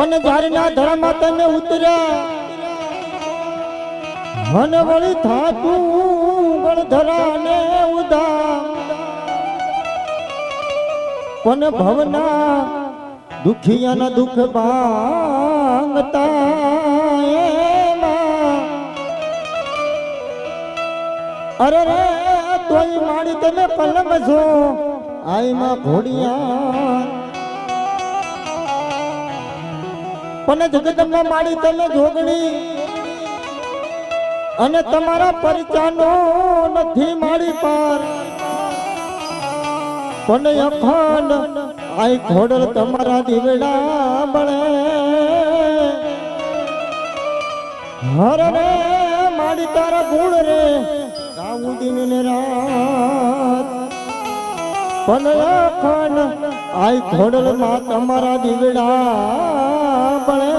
પણ ધારના ધરામાં તમે ઉતર્યા. મન વળી થાતું ગણધરાને ઉદા પણ ભવના દુખિયાના દુઃખ ભાંગતા અરે રે, તોય માણી તમે પલમ છો. આઈમાં ઘોડિયા પણ જગદંબા મારી તને જોગણી. અને તમારા પરિચાનો નથી મારી પાર. પણ અખંડ આઈ ઘોડર તમારા દીવડા બળે. હર રે, મારી તારા ગુણ રે. ગાવું દિન ને રાત. પણ અખંડ આઈ ઘોડલમાં તમારા દીવડા બળે.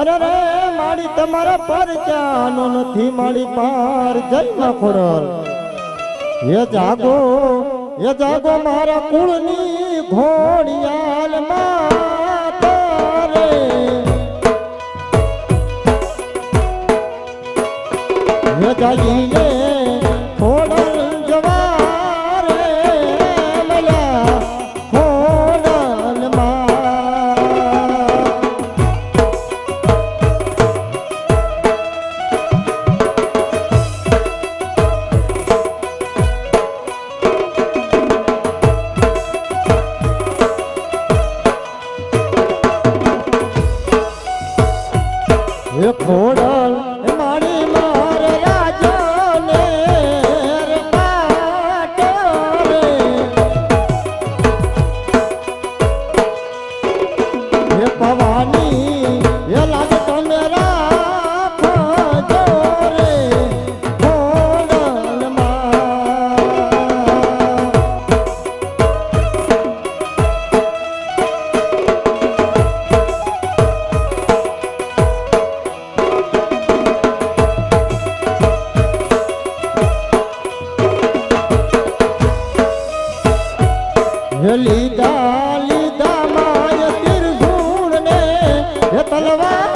અરે રે, મારી તમારા પરચાનો નથી, મારી પાર જન્મ ખોડલ. એ જાગો એ જાગો મારા કુળની ઘોડિયાલ માતા રે એ જાગીને હે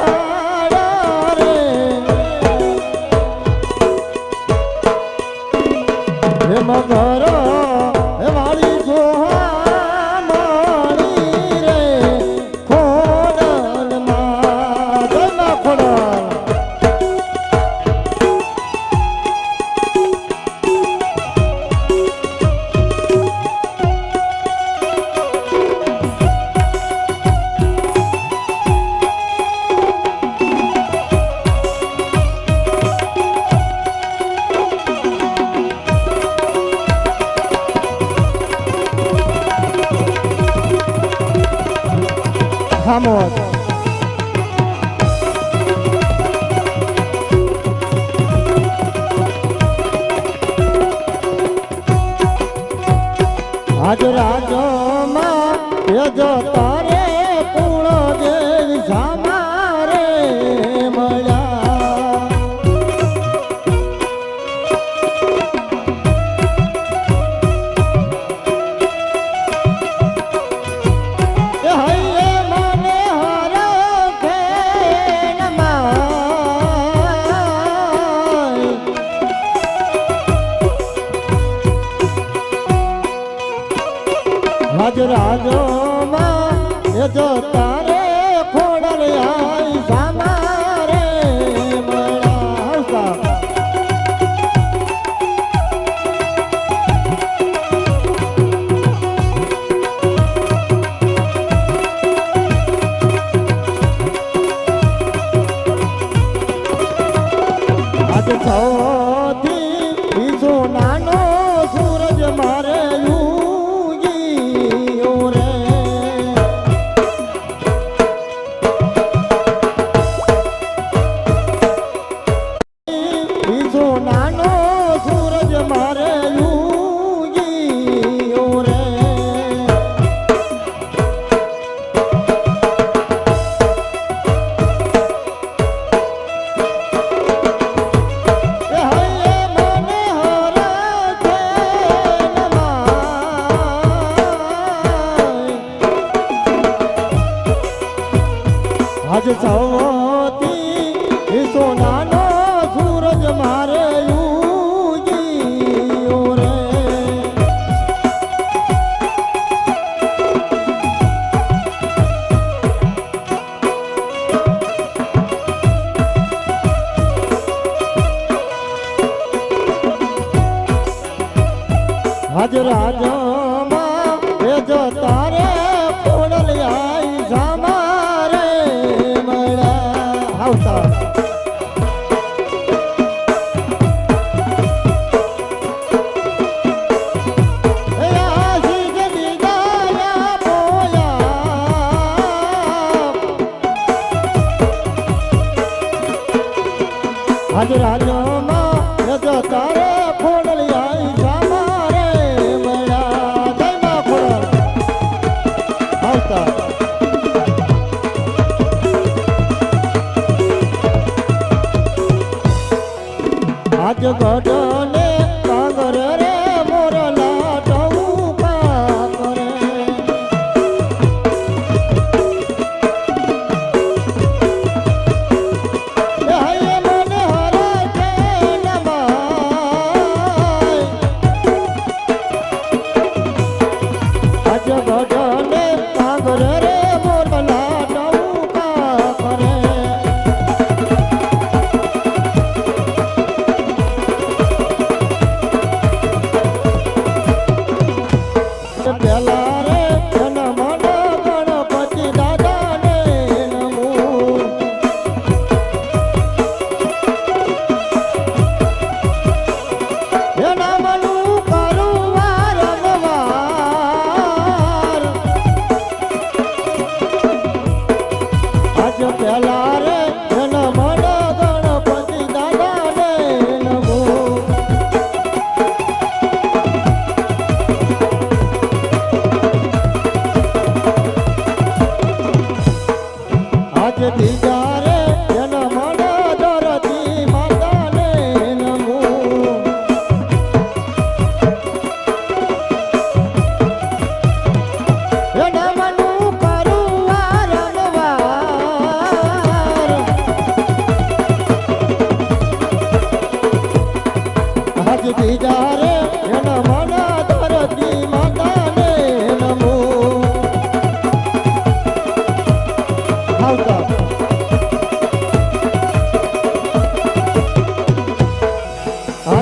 આજ રાજમાં માં એ પૂર્ણ રાજ આજ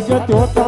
આજ તો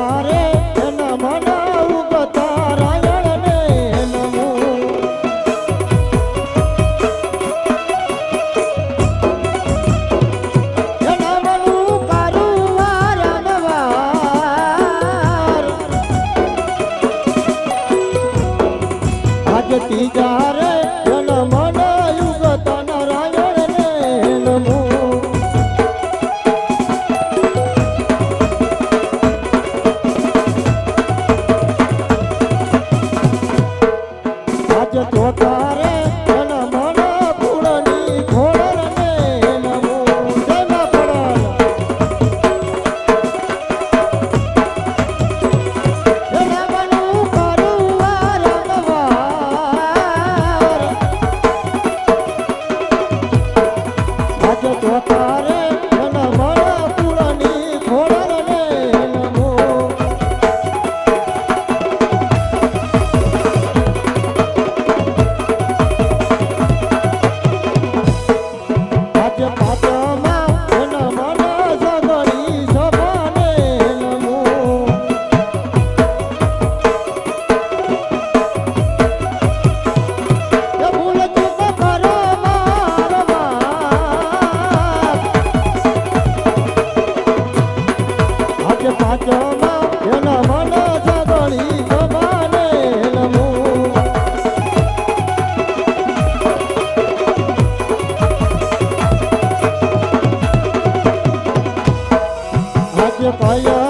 આજ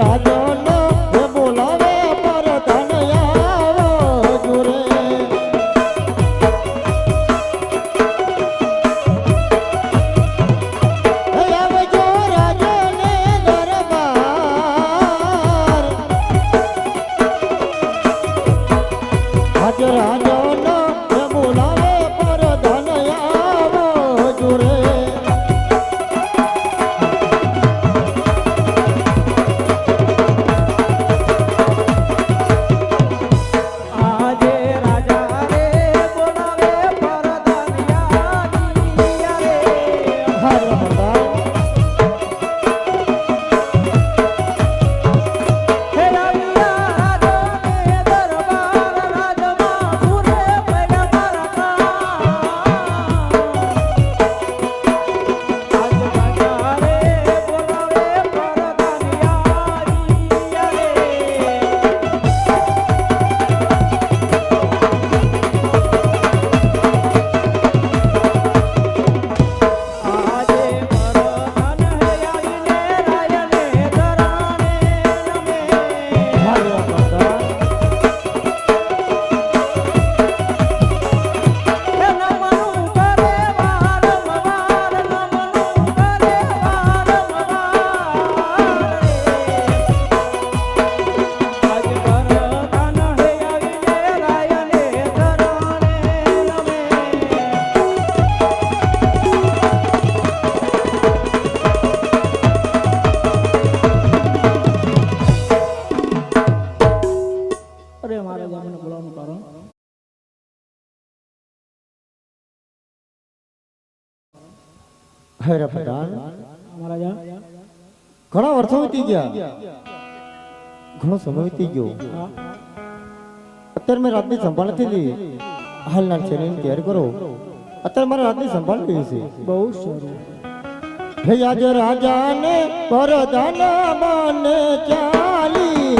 রাজা રે મહારાજા ઘણા વર્ષો વીતી ગયા. ઘણો સમય વીતી ગયો. અત્યારે મેં રાતની સંભાળ નથી હાલના શરીર કેર કરો. અત્યારે મારે રાતની સંભાળ લેવી છે? બહુ સારું. હે આજ રાજાને પરદાના માને ચાલી